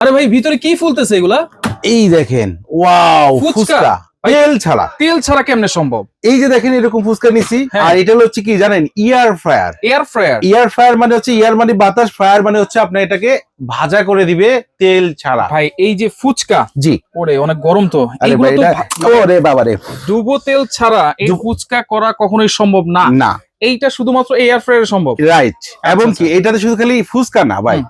আরে ভাই ভিতরে কি ফুলতেছে এগুলা? এই দেখেন ওয়াও ফুচকা। তেল ছাড়া। তেল ছাড়া কেমনে সম্ভব? এই যে দেখেন এরকম ফুচকা নিছি হ্যাঁ। আর এটা হচ্ছে কি জানেন air fryer air fryer air fryer মানে হচ্ছে ইয়ার মানে বাতাস ফ্রায়ার মানে হচ্ছে আপনার এটাকে ভাজা করে দিবে তেল ছাড়া। ভাই এই যে ফুচকা জি। ওরে অনেক গরম তো। তো ওরে বাবা রে ডুবো তেল ছাড়া এই ফুচকা করা কখনোই সম্ভব না। না। এইটা শুধুমাত্র এয়ার ফ্রায়ারে সম্ভব। রাইট এবং কি আচ্ছা। এটাতে শুধু খালি ফুচকা না ভাই।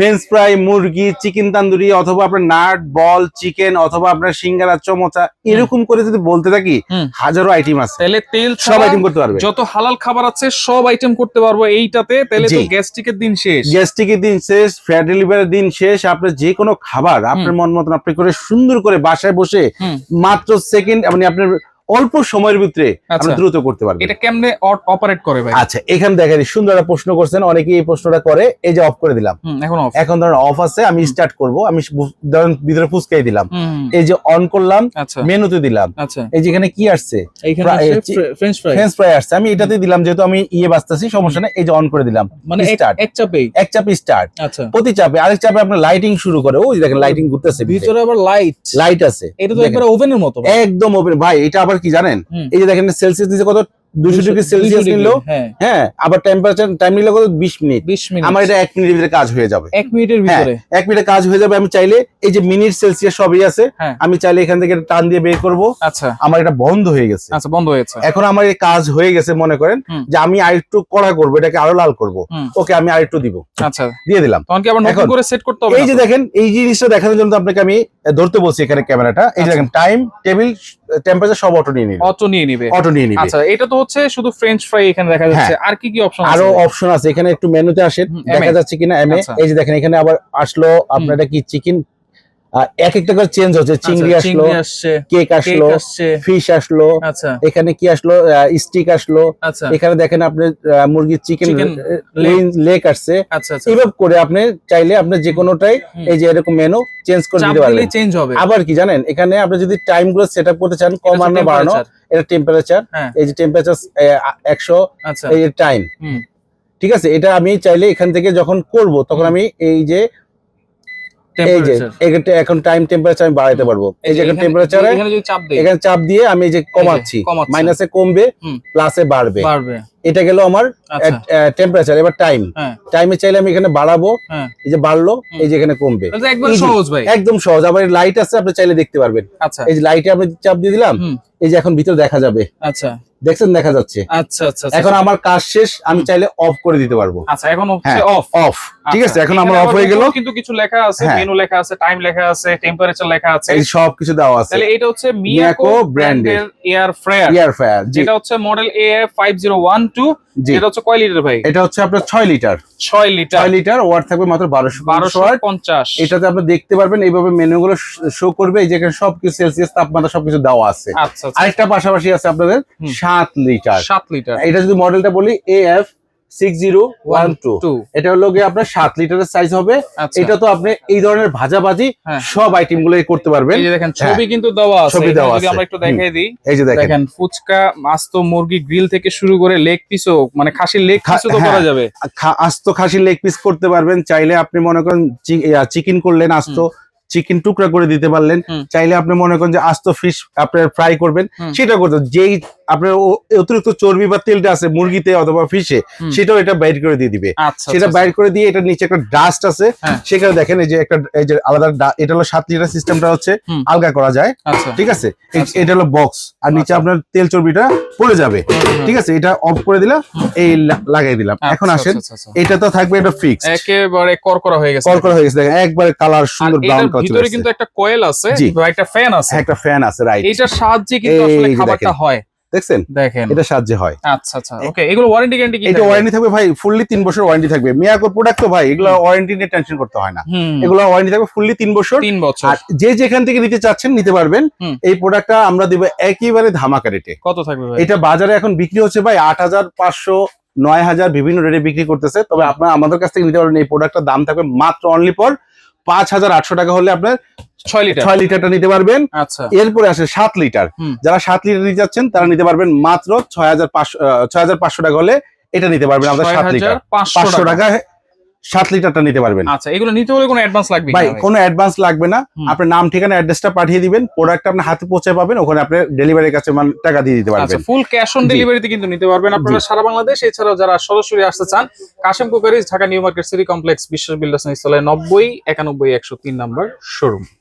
ফ্রেঞ্চ ফ্রাই মুরগি চিকেন তান্দুরি অথবা আপনার নাট বল চিকেন অথবা আপনার সিঙ্গারা চমচা এরকম করে যদি বলতে থাকি হাজারো আইটেম আছে। তাহলে তেল সব আইটেম করতে পারবে। যত হালাল খাবার আছে সব আইটেম করতে পারব এইটাতে। তাহলে তো গ্যাস্ট্রিকের দিন শেষ। গ্যাস্ট্রিকের দিন শেষ ফ্যাট লিভারের দিন শেষ আপনার যে কোনো খাবার আপনার মন মতন আপনি করে সুন্দর করে বাসায় বসে মাত্র সেকেন্ড মানে আপনার অল্প সময়ের ভিতরে আপনি আচ্ছা। দ্রুত করতে পারবেন। এটা কেমনে অপারেট করে ভাই? আচ্ছা এখানে দেখেন সুন্দর একটা প্রশ্ন করছেন অনেকেই এই প্রশ্নটা করে এই যে অফ করে দিলাম। এখন অফ এখন ধরেন অফ আছে আমি স্টার্ট করব আমি ধরেন ভিতরে ফুসকাই দিলাম। এই যে অন করলাম আচ্ছা। মেনুতে দিলাম। আচ্ছা। এই যেখানে কি আসছে? ফ্রেঞ্চ ফ্রাই ফ্রেঞ্চ ফ্রাই আসছে আমি এটাতে দিলাম যেহেতু আমি ইয়ে বাঁচতেছি সমস্যা নেই এই যে অন করে দিলাম মানে এক- start। এক চাপেই? এক চাপে স্টার্ট আচ্ছা। প্রতি চাপে আরেক চাপে আপনার লাইটিং শুরু করে ওই দেখেন লাইটিং ঘুরতেছে ভিতরে। আবার লাইট লাইট আছে। এটা তো। একবার ওভেনের মতো একদম ওভেন ভাই এটা আবার কি জানেন? এই যে দেখেন সেলসিয়াস নিচে কত? দুশো ডিগ্রি সেলসিয়াস 200 হ্যাঁ। হ্যাঁ আবার টেম্পারেচার টাইম নিল কত? বিশ মিনিট। 20 মিনিট। আমার এটা এক মিনিটের ভিতরে কাজ হয়ে যাবে। এক মিনিটের হ্যাঁ ভিতরে। এক মিনিটে কাজ হয়ে যাবে। আমি চাইলে এই যে মিনিট সেলসিয়াস সবই আছে হ্যাঁ। আমি চাইলে এখান থেকে টান দিয়ে বের করব। আচ্ছা। আমার এটা বন্ধ হয়ে গেছে। আচ্ছা বন্ধ হয়েছে এখন আমার এই কাজ হয়ে গেছে মনে করেন যে আমি আরেকটু কড়া করব এটাকে আরও লাল করব। ওকে আমি আরেকটু দিব। আচ্ছা। দিয়ে দিলাম। তখন কি আবার নতুন করে সেট করতে হবে এই যে দেখেন এই জিনিসটা দেখানোর জন্য আপনাকে আমি ধরতে বলছি এখানে ক্যামেরাটা। এই যে আচ্ছা। দেখেন টাইম টেবিল টেম্পারেচার সব অটো নিয়ে নিবে। অটো নিয়ে নিবে। অটো নিয়ে নিবে। আচ্ছা এটা তো হচ্ছে শুধু ফ্রেঞ্চ ফ্রাই এখানে দেখা যাচ্ছে। আর কি কি অপশন আছে? আরও অপশন আছে। এখানে একটু মেনুতে আসেন। দেখা যাচ্ছে কিনা এমএ আচ্ছা। এই যে দেখেন এখানে আবার আসলো আপনার এটা কি চিকেন এক একটা করে চেঞ্জ হচ্ছে। চিংড়ি আচ্ছা, আসলো কেক আসলো ফিশ আসলো আচ্ছা। এখানে কি আসলো? স্টিক আসলো। আচ্ছা। এখানে দেখেন আপনি মুরগির চিকেন। লেগ আসছে। এইভাবে করে আপনি চাইলে আপনি যে কোনোটাই এই যে এরকম মেনু চেঞ্জ করে দিতে পারবেন। চেঞ্জ হবে। আবার কি জানেন? এখানে আপনি যদি টাইমগুলো সেট আপ করতে চান কমানো বাড়ানো এটা টেম্পারেচার হ্যাঁ। এই যে টেম্পারেচার একশো এই টাইম ঠিক আছে? এটা আমি চাইলে এখান থেকে যখন করব তখন আমি এই যে এই যে এখন টাইম টেম্পারেচার আমি বাড়াইতে পারব। এই যে এখন টেম্পারেচারে এখানে চাপ দেই। এখানে চাপ দিয়ে আমি এই যে কমাচ্ছি। মাইনাসে কমবে। প্লাসে বাড়বে। বাড়বে। এটা গেল আমার আচ্ছা। টেম্পারেচার এবার টাইম হ্যাঁ। টাইমে চাইলে আমি এখানে বাড়াবো হ্যাঁ। এই যে বাড়লো এই যে এখানে কমবে। একদম সহজ আবার লাইট আছে আপনি চাইলে দেখতে পারবেন। আচ্ছা। এই যে লাইটে আপনি চাপ দিয়ে দিলাম এই যে এখন ভিতরে দেখা যাবে। আচ্ছা। দেখছেন দেখা যাচ্ছে। আচ্ছা আচ্ছা এখন আমার কাজ শেষ আমি চাইলে অফ করে দিতে পারব। আচ্ছা এখন হচ্ছে হ্যাঁ অফ অফ ঠিক আছে এখন আমার অফ হয়ে গেল। কিন্তু কিছু লেখা আছে হ্যাঁ। মেনু লেখা আছে টাইম লেখা আছে টেম্পারেচার লেখা আছে। এই সব কিছু দেওয়া আছে। তাহলে এটা হচ্ছে মিয়াকো ব্র্যান্ডের এয়ার ফ্রায়ার ইয়ার ফায়ার জি। যেটা হচ্ছে model A five zero one two এটা হচ্ছে কয় লিটার ভাই? এটা হচ্ছে আপনার ছয় লিটার ছয় লিটার ছয় লিটার ওয়াট থাকবে মাত্র বারোশো বারোশো পঞ্চাশ। এটাতে আপনি দেখতে পারবেন এইভাবে মেনু গুলো শো করবে এই যেখানে সবকিছু সেলসিয়াস তাপমাত্রা সবকিছু দেওয়া আছে। আচ্ছা আচ্ছা। আরেকটা পাশাপাশি আছে আপনাদের সাত লিটার সাত লিটার এটা যদি মডেলটা বলি A F six zero one two two এটা হলো গিয়ে আপনার সাত লিটারের সাইজ হবে। আচ্ছা। এটা তো আপনি এই ধরনের ভাজাভাজি হ্যাঁ। সব আইটেমগুলো করতে পারবেন। দেখেন হ্যাঁ। ছবি কিন্তু দেওয়া আছে। ছবি দেওয়া আছে। আমরা একটু দেখাই দিই। এই যে দেখেন। দেখেন ফুচকা আস্ত মুরগি গ্রিল থেকে শুরু করে লেগ পিসও মানে খাসির লেগ পিসও তো হ্যাঁ। করা যাবে আস্ত খাসির লেগ পিস করতে পারবেন। চাইলে আপনি মনে করেন চিকেন করলেন আস্ত। চিকেন টুকরা করে দিতে পারলেন। চাইলে আপনি মনে করেন যে আস্ত ফিশ আপনার ফ্রাই করবেন। সেটা করতে যেই আপনার অতিরিক্ত চর্বি বা তেলটা আছে মুরগিতে অথবা ফিশে সেটাও এটা বাইর করে দিয়ে দিবে। আচ্ছা সেটা আচ্ছা, বাইর করে দিয়ে এটা নিচে একটা ডাস্ট আছে। হ্যাঁ। সেখানে দেখেন এই যে একটা এই যে আলাদা এটা হলো সাত লিটার সিস্টেমটা হচ্ছে আলগা করা যায়। আচ্ছা। ঠিক আছে? আচ্ছা। এটা হলো বক্স আর নিচে আচ্ছা। আপনার তেল চর্বিটা পড়ে যাবে। ঠিক আছে? এটা অফ করে দিলাম এই লাগাই দিলাম। আচ্ছা, এখন আসেন আচ্ছা, আচ্ছা, এটা তো থাকবে এটা ফিক্স আচ্ছা। একেবারে করকরা হয়ে গেছে। কল করা হয়ে গেছে। দেখেন একবারে কালার সুন্দর ব্রাউন কালার ভিতরে কিন্তু একটা কয়েল আছে একটা ফ্যান আছে। একটা ফ্যান আছে রাইট এইটার সাহায্যে কিন্তু আসলে খাবারটা হয়। দেখছেন? দেখেন। এটা সাহায্যে হয়। আচ্ছা আচ্ছা। ওকে এগুলো ওয়ারেন্টি গ্যারান্টি কি এটা ওয়ারেন্টি থাকবে ভাই ফুললি তিন বছর ওয়ারেন্টি থাকবে। মিয়াকোর প্রোডাক্ট তো ভাই এগুলো ওয়ারেন্টি নিয়ে টেনশন করতে হয় না। এগুলো ওয়ারেন্টি থাকবে ফুললি তিন বছর। তিন বছর। আর যে যেখান থেকে নিতে চাচ্ছেন নিতে পারবেন। এই প্রোডাক্টটা আমরা দিব একেবারে ধামাকা রেটে কত থাকবে ভাই? এটা বাজারে এখন বিক্রি হচ্ছে ভাই আট হাজার পাঁচশো নয় হাজার বিভিন্ন রেটে বিক্রি করতেছে। তবে আপনার আমাদের কাছ থেকে নিতে পারবেন এই প্রোডাক্টটার দাম থাকবে মাত্র অনলি পর পাঁচ হাজার আটশো টাকা হলে আপনার ছয় লিটার। ছয় লিটারটা নিতে পারবেন। আচ্ছা। এরপরে আসে সাত লিটার। যারা সাত লিটার নিতে যাচ্ছেন তারা নিতে পারবেন মাত্র ছয় হাজার পাঁচশো ছয় হাজার পাঁচশো টাকা হলে এটা নিতে পারবেন আমাদের ছয় সাত লিটার। পাঁচশো টাকা সাত লিটারটা নিতে পারবেন। আচ্ছা এগুলো নিতে হলে কোনো অ্যাডভান্স লাগবে ভাই কিনা অ্যাডভান্স লাগবে না। আপনার নাম ঠিকানা অ্যাড্রেসটা পাঠিয়ে দিবেন প্রোডাক্ট আপনার হাতে পৌঁছে পাবেন ওখানে আপনি ডেলিভারির কাছে মানে টাকা দিয়ে দিতে আচ্ছা পারবেন। Full cash on. ডেলিভারিতে কিন্তু নিতে পারবেন আপনারা সারা বাংলাদেশ। এছাড়াও যারা সরাসরি আসতে চান Kashem cookeries Dhaka new market city complex বিশ্ব বিল্ডার্স ইনস্টলে নব্বই একানব্বই একশো তিন নাম্বার শোরুম